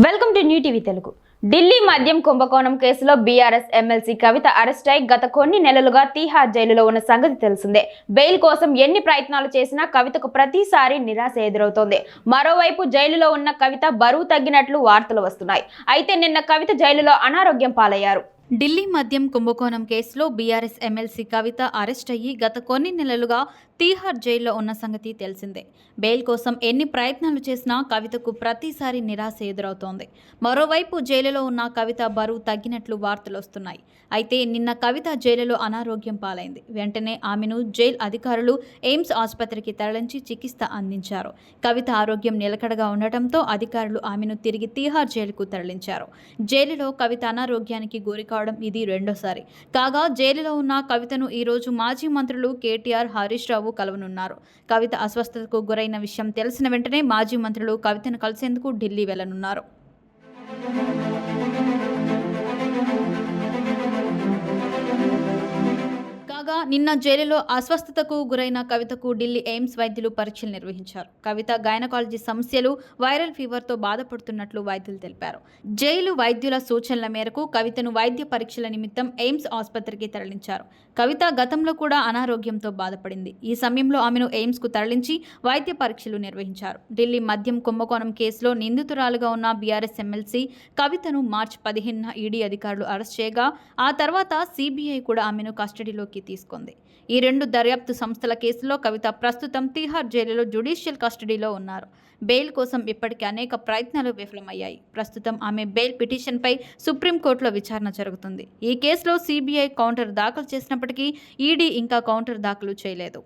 Welcome to new TV Telugu Delhi మద్యం కుంభకోణం కేసులో బీఆర్ఎస్ ఎమ్మెల్సీ కవిత అరెస్ట్ అయి గత కొన్ని నెలలుగా తీహార్ జైలులో ఉన్న సంగతి తెలిసిందే. బెయిల్ కోసం ఎన్ని ప్రయత్నాలు చేసినా కవితకు ప్రతిసారి నిరాశ ఎదురవుతోంది. మరోవైపు జైలులో ఉన్న కవిత బరువు తగ్గినట్లు వార్తలు వస్తున్నాయి. అయితే నిన్న కవిత జైలులో అనారోగ్యం పాలయ్యారు. ఢిల్లీ మద్యం కుంభకోణం కేసులో బీఆర్ఎస్ ఎమ్మెల్సీ కవిత అరెస్ట్ అయ్యి గత కొన్ని నెలలుగా తీహార్ జైల్లో ఉన్న సంగతి తెలిసిందే. బెయిల్ కోసం ఎన్ని ప్రయత్నాలు చేసినా కవితకు ప్రతిసారి నిరాశ ఎదురవుతోంది. మరోవైపు జైలులో ఉన్న కవిత బరువు తగ్గినట్లు వార్తలు వస్తున్నాయి. అయితే నిన్న కవిత జైలులో అనారోగ్యం పాలైంది. వెంటనే ఆమెను జైలు అధికారులు ఎయిమ్స్ ఆసుపత్రికి తరలించి చికిత్స అందించారు. కవిత ఆరోగ్యం నిలకడగా ఉండటంతో అధికారులు ఆమెను తిరిగి తీహార్ జైలుకు తరలించారు. జైలులో కవిత అనారోగ్యానికి గురికాడు కావడం ఇది రెండోసారి. కాగా జైలులో ఉన్న కవితను ఈరోజు మాజీ మంత్రులు కేటీఆర్ హరీష్ రావు కలవనున్నారు. కవిత అస్వస్థతకు గురైన విషయం తెలిసిన వెంటనే మాజీ మంత్రులు కవితను కలిసేందుకు ఢిల్లీ వెళ్ళనున్నారు నిన్న జైలులో అస్వస్థతకు గురైన కవితకు ఢిల్లీ ఎయిమ్స్ వైద్యులు పరీక్షలు నిర్వహించారు. కవిత గైనకాలజీ సమస్యలు వైరల్ ఫీవర్తో బాధపడుతున్నట్లు వైద్యులు తెలిపారు. జైలు వైద్యుల సూచనల మేరకు కవితను వైద్య పరీక్షల నిమిత్తం ఎయిమ్స్ ఆసుపత్రికి తరలించారు. కవిత గతంలో కూడా అనారోగ్యంతో బాధపడింది. ఈ సమయంలో ఆమెను ఎయిమ్స్కు తరలించి వైద్య పరీక్షలు నిర్వహించారు. ఢిల్లీ మద్యం కుంభకోణం కేసులో నిందితురాలుగా ఉన్న బీఆర్ఎస్ ఎమ్మెల్సీ కవితను మార్చి పదిహేనున ఈడీ అధికారులు అరెస్ట్ చేయగా ఆ తర్వాత సిబిఐ కూడా ఆమెను కస్టడీలోకి తీసుకుంది ఈ రెండు దర్యాప్తు సంస్థల కేసులో కవిత ప్రస్తుతం తీహార్ జైలులో జ్యుడిషియల్ కస్టడీలో ఉన్నారు. బెయిల్ కోసం ఇప్పటికే అనేక ప్రయత్నాలు విఫలమయ్యాయి. ప్రస్తుతం ఆమె బెయిల్ పిటిషన్పై సుప్రీంకోర్టులో విచారణ జరుగుతుంది. ఈ కేసులో సిబిఐ కౌంటర్ దాఖలు చేసినప్పటికీ ఈడీ ఇంకా కౌంటర్ దాఖలు చేయలేదు.